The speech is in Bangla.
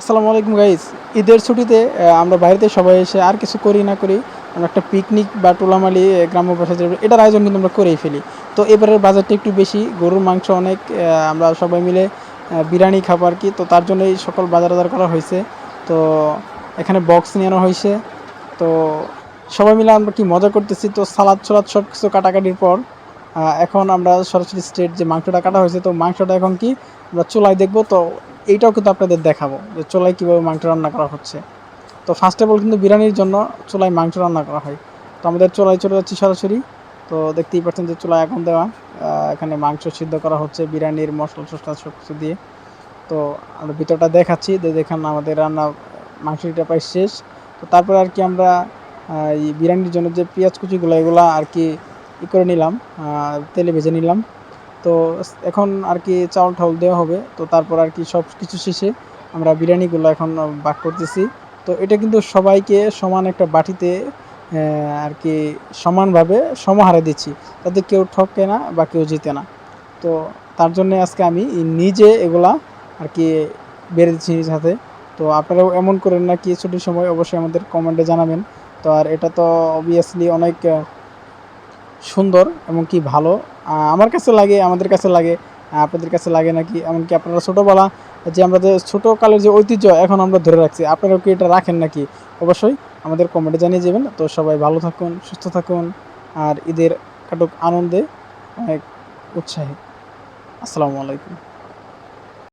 আসসালামু আলাইকুম গাইস ঈদের ছুটিতে আমরা বাইরেতে সবাই এসে আর কিছু করি না করি, আমরা একটা পিকনিক বা টোলামালি গ্রাম্য যেটা এটার আয়োজন কিন্তু আমরা করেই ফেলি। তো এবারের বাজারটা একটু বেশি, গরুর মাংস অনেক আমরা সবাই মিলে বিরিয়ানি খাব আর কি। তো তার জন্যই সকল বাজার বাজার করা হয়েছে। তো এখানে বক্স নিয়ে আনা হয়েছে। তো সবাই মিলে আমরা কি মজা করতেছি? তো সালাদ সালাদ সব কিছু কাটাকাটির পর এখন আমরা সরাসরি স্টেট যে মাংসটা কাটা হয়েছে, তো মাংসটা এখন কি আমরা চুলায় দেখব। তো এইটাও কিন্তু আপনাদের দেখাবো যে চুলায় কীভাবে মাংস রান্না করা হচ্ছে। তো ফার্স্ট অফ অল কিন্তু বিরিয়ানির জন্য চুলায় মাংস রান্না করা হয়। তো আমাদের চুলায় চলে যাচ্ছি সরাসরি। তো দেখতেই পাচ্ছেন যে চুলায় এখন দেওয়া এখানে মাংস সিদ্ধ করা হচ্ছে, বিরিয়ানির মশলা টসলা সব কিছু দিয়ে। তো আমরা ভিতরটা দেখাচ্ছি যে দেখেন আমাদের রান্না মাংসটা প্রায় শেষ। তো তারপরে আর কি আমরা এই বিরিয়ানির জন্য যে পেঁয়াজ কুচিগুলো, এগুলো আর কি ই করে নিলাম তেলে ভেজে নিলাম। তো এখন আর কি চাউল টাউল দেওয়া হবে। তো তারপর আর কি সব কিছু শেষে আমরা বিরিয়ানিগুলো এখন বাক করতেছি। তো এটা কিন্তু সবাইকে সমান একটা বাটিতে আর কি সমানভাবে সমাহারে দিচ্ছি। তাতে কেউ ঠকে না বা কেউ জিতে না। তো তার জন্য আজকে আমি নিজে এগুলা আর কি বেড়ে দিচ্ছি নিজ হাতে। তো আপনারাও এমন করেন না কি ছুটির সময় অবশ্যই আমাদের কমেন্টে জানাবেন। তো আর এটা তো অবভিয়াসলি অনেক সুন্দর এবং কি ভালো। আমার কাছে লাগে, আমাদের কাছে লাগে আপনাদের কাছে লাগে নাকি? এমনকি আপনারা ছোটোবেলা যে আমরা যে ছোটোকালের যে ঐতিহ্য এখন আমরা ধরে রাখছি, আপনারাও কি এটা রাখেন নাকি? অবশ্যই আমাদের কমেন্টে জানিয়ে যাবেন। তো সবাই ভালো থাকুন, সুস্থ থাকুন আর ঈদের কাটুক আনন্দে, অনেক উৎসাহী। আসসালামু আলাইকুম।